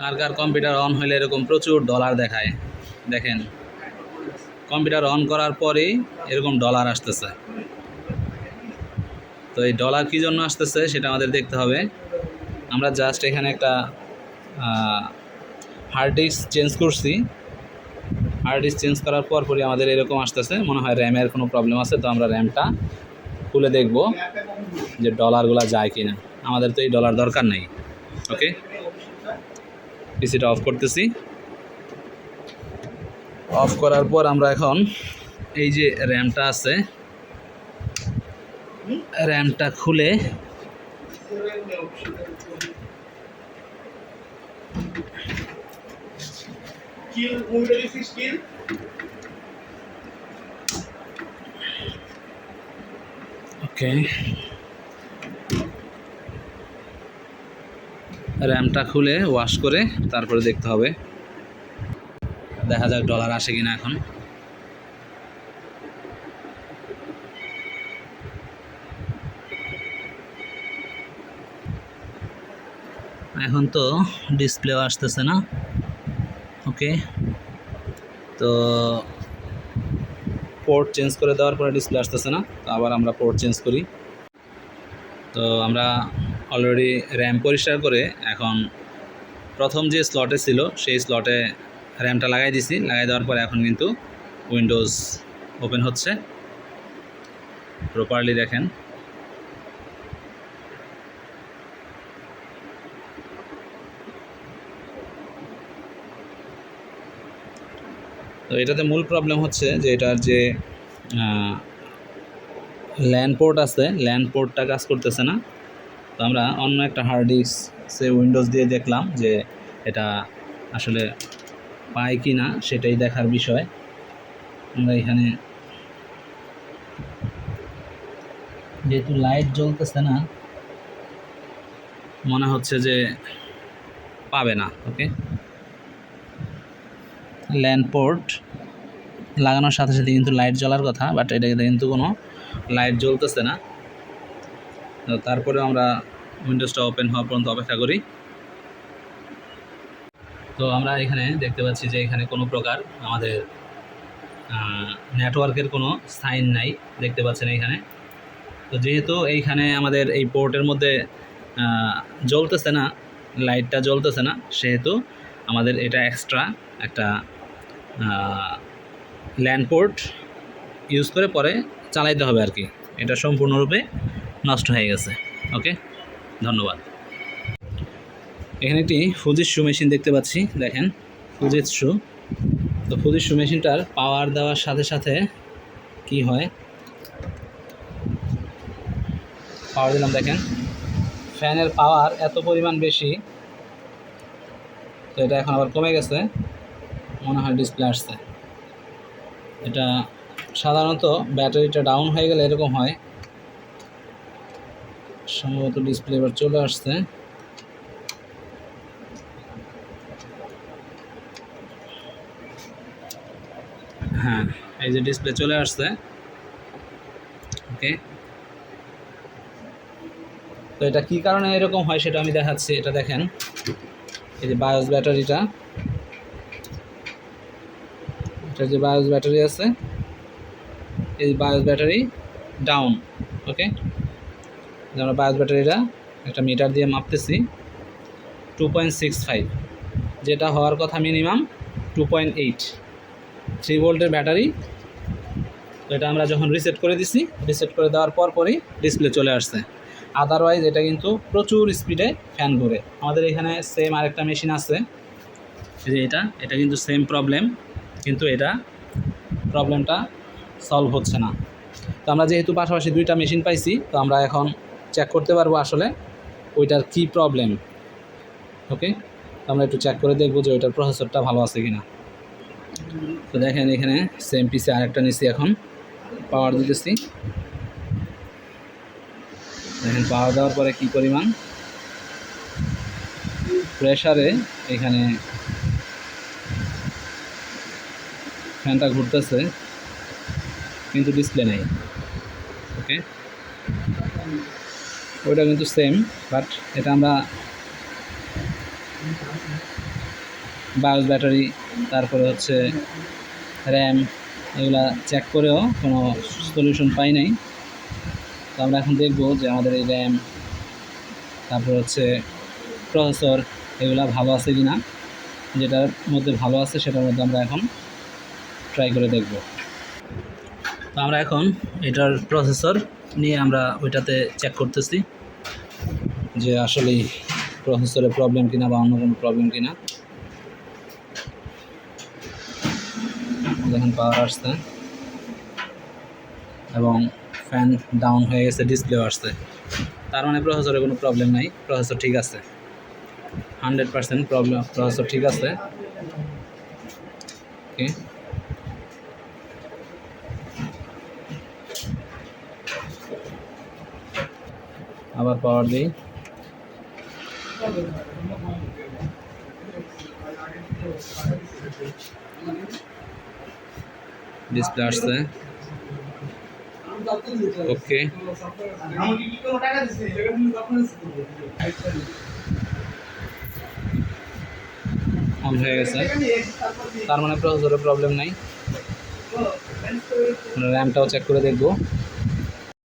Car car computer on হলে এরকম প্রচুর ডলার দেখায়। দেখেন, কম্পিউটার অন করার পরেই এরকম ডলার আসতেছে। তো এই ডলার কী জন্য আসতেছে সেটা আমাদের দেখতে হবে। আমরা জাস্ট এখানে একটা হার্ড ডিস্ক চেঞ্জ করছি। হার্ড ডিস্ক চেঞ্জ করার পর পরই আমাদের এরকম আসতেছে। মনে হয় র্যামের কোনো প্রবলেম আছে, তো আমরা র্যামটা খুলে দেখব যে ডলারগুলো যায় কি না আমাদের তো এই ডলার দরকার নেই। ওকে পিসিটা অফ করতেছি অফ করার পর আমরা এখন এই যে র্যামটা আছে র্যামটা খুলে. ওকে র্যামটা খুলে ওয়াশ করে তারপরে দেখতে হবে। দেখা যাক ডলার আসে কিনা এখন। এখন তো ডিসপ্লেও আসতেছে না। ওকে তো পোর্ট চেঞ্জ করে দেওয়ার পরে ডিসপ্লে আসতেছে না। তো আবার আমরা পোর্ট চেঞ্জ করি। তো আমরা অলরেডি র্যাম পরিষ্কার করে এখন প্রথম যে স্লটে ছিল, সেই স্লটে র্যামটা লাগাই দিছি। লাগাই দেওয়ার পরে এখন কিন্তু উইন্ডোজ ওপেন হচ্ছে। প্রপারলি দেখেন। তো এটাতে মূল প্রবলেম হচ্ছে যে এটার যে ল্যান্ড পোর্ট আছে ল্যান্ড পোর্টটা কাজ করতেছে না। তো আমরা অন্য একটা হার্ড ডিস্ক সে উইন্ডোজ দিয়ে দেখলাম যে এটা আসলে পায় কি না সেটাই দেখার বিষয়। আমরা এখানে যেহেতু লাইট জ্বলতেছে না, মনে হচ্ছে যে পাবে না ওকে ল্যান্ড পোর্ট লাগানোর সাথে সাথে কিন্তু লাইট জ্বলার কথা বাট এটাতে কিন্তু কোনো লাইট জ্বলতেছে না। তারপরে আমরা উইন্ডোজটা ওপেন হওয়া পর্যন্ত অপেক্ষা করি। তো আমরা এখানে দেখতে পাচ্ছি যে এখানে কোনো প্রকার আমাদের নেটওয়ার্কের কোনো সাইন নাই দেখতে পাচ্ছেন এখানে তো যেহেতু এইখানে আমাদের এই পোর্টের মধ্যে জ্বলতেছে না লাইটটা জ্বলতেছে না, সেহেতু আমাদের এটা এক্সট্রা একটা ল্যান্ড পোর্ট ইউজ করে পরে চালাইতে হবে আর কি। এটা সম্পূর্ণরূপে নষ্ট হয়ে গেছে। ওকে ধন্যবাদ। এখানে একটি ফুজিৎসু মেশিন দেখতে পাচ্ছি। দেখেন ফুজিৎসু তো ফুজিৎসু মেশিনটার পাওয়ার দেওয়ার সাথে সাথে কি হয়? পাওয়ার দিলাম, দেখেন। ফ্যানের পাওয়ার এত পরিমাণ বেশি, তো এটা এখন আবার কমে গেছে। মনে হয় ডিসপ্লে আসছে। এটা সাধারণত ব্যাটারিটা ডাউন হয়ে গেলে এরকম হয়। সম্ভবত ডিসপ্লে এবার চলে আসছে। হ্যাঁ এই যে ডিসপ্লে চলে আসছে। ওকে তো এটা কী কারণে এরকম হয় সেটা আমি দেখাচ্ছি, এটা দেখেন। এই যে বায়োস ব্যাটারিটা। এটা যে বায়োস ব্যাটারি আছে, এই বায়োস ব্যাটারি ডাউন ওকে আমরা বায়োস ব্যাটারিটা একটা মিটার দিয়ে মাপতেছি টু পয়েন্ট সিক্স ফাইভ যেটা হওয়ার কথা minimum two point eight three ভোল্টের ব্যাটারি, এটা আমরা যখন রিসেট করে দিছি রিসেট করে দেওয়ার পর পরই ডিসপ্লে চলে আসছে। আদারওয়াইজ এটা কিন্তু প্রচুর স্পিডে ফ্যান ঘুরে। আমাদের এখানে সেম আরেকটা মেশিন আছে যে এটা এটা কিন্তু সেম প্রবলেম কিন্তু এটা প্রবলেমটা সলভ হচ্ছে না। তো আমরা যেহেতু পাশাপাশি দুইটা মেশিন পাইছি, তো আমরা এখন চেক করতে পারব আসলে ওইটার কি প্রবলেম ওকে আমরা একটু চেক করে দেখব যে ওইটার প্রসেসরটা ভালো আছে কিনা। তো দেখেন এখানে সেম পিসে আরেকটা নিছি এখন। পাওয়ার দিতেছি। দেখেন পাওয়ার দেওয়ার পরে কি পরিমাণ? প্রেশারে এখানে ফ্যানটা ঘুরতেছে, কিন্তু ডিসপ্লে নেই। ওকে ওইটা কিন্তু সেম বাট এটা আমরা বায়োস ব্যাটারি, তারপরে হচ্ছে র্যাম, এগুলা চেক করেও কোনো সলিউশন পাই নাই। তো আমরা এখন দেখব যে আমাদের এই র্যাম, তারপর হচ্ছে প্রসেসর এগুলা ভালো আছে কি না যেটার মধ্যে ভালো আছে সেটার মধ্যে আমরা এখন ট্রাই করে দেখব। তো আমরা এখন এটার প্রসেসর নিয়ে আমরা ওইটাতে চেক করতেছি যে আসলেই প্রসেসরে প্রবলেম কিনা বা অন্য কোনো প্রবলেম কিনা। দেখেন পাওয়ার আসছে। এবং ফ্যান ডাউন হয়ে গেছে ডিসপ্লেও আসছে। তার মানে প্রসেসরে কোনো প্রবলেম নাই প্রসেসর ঠিক আছে। হান্ড্রেড পার্সেন্ট প্রবলেম প্রসেসর ঠিক আছে। ওকে আবার পাওয়ার দিই। ডিসপ্লে আসছে। ওকে অন হয়ে গেছে। তার মানে প্রসেসরে প্রবলেম নাই। র্যামটাও চেক করে দেখব।